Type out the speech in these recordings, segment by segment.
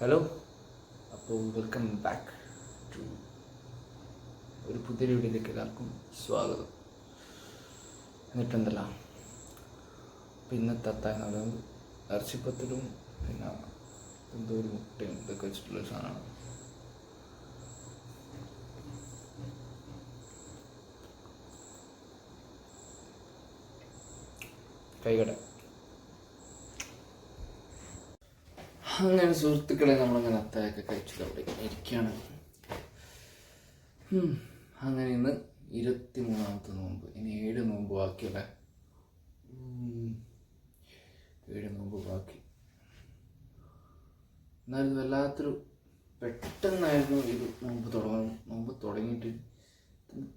Hello അപ്പോൾ welcome back to ഒരു പുതിയ വീഡിയോയിലേക്ക് എല്ലാവർക്കും സ്വാഗതം. എന്നിട്ടെന്തല്ല? പിന്നെ എന്ന് പറയുന്നത് ഇറച്ചിപ്പത്തിലും പിന്നെ എന്തോ ഒരു മുട്ടയും ഇതൊക്കെ വെച്ചിട്ടുള്ള സാധനമാണ്. കൈകട. അങ്ങനെ സുഹൃത്തുക്കളെ നമ്മളങ്ങനെ അത്തായൊക്കെ കഴിച്ചിട്ട് അവിടെ ഇരിക്കുകയാണ്. അങ്ങനെ ഇന്ന് ഇരുപത്തി മൂന്നാമത്തെ നോമ്പ് ഇനി ഏഴ് നോമ്പ് ബാക്കിയല്ലേ. ഏഴ് നോമ്പ് ബാക്കി എന്നാലും വല്ലാത്തൊരു പെട്ടെന്നായിരുന്നു ഇത് നോമ്പ് തുടങ്ങും നോമ്പ് തുടങ്ങിയിട്ട്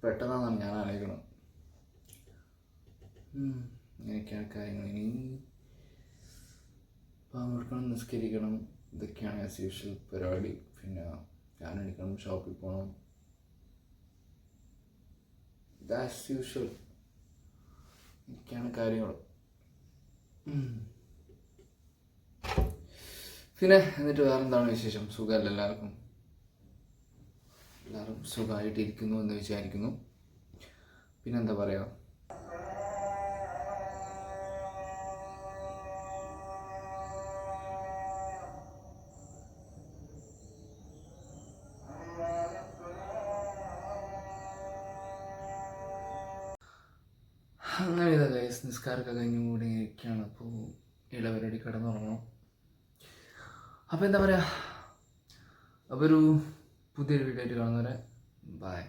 പെട്ടെന്നാണ് ഞാൻ ഉം. ഇങ്ങനെയൊക്കെയാണ് കാര്യങ്ങൾ ഇനി പാമ്പെടുക്കണം നിസ്കരിക്കണം. ഇതൊക്കെയാണ് ആസ് യൂഷ്വൽ പരിപാടി. പിന്നെ ഞാൻ എടുക്കണം ഷോപ്പിൽ പോകണം ഇത് ആസ് യൂഷ്വൽ ഇതൊക്കെയാണ് കാര്യങ്ങൾ പിന്നെ എന്നിട്ട് വേറെ എന്താണ് വിശേഷം? സുഖമല്ല എല്ലാവർക്കും? എല്ലാവരും സുഖമായിട്ടിരിക്കുന്നു എന്ന് വിചാരിക്കുന്നു. പിന്നെന്താ പറയുക അങ്ങനെ ഇതാ ഗൈസ് നിസ്കാരമൊക്കെ കഴിഞ്ഞ് കൂടി ഇരിക്കുകയാണ്. അപ്പോൾ ഇളവരടി കിടന്നുറങ്ങണം. അപ്പോൾ എന്താ പറയുക അപ്പോൾ ഒരു പുതിയൊരു വീഡിയോ ആയിട്ട് കാണുന്നവരെ ബൈ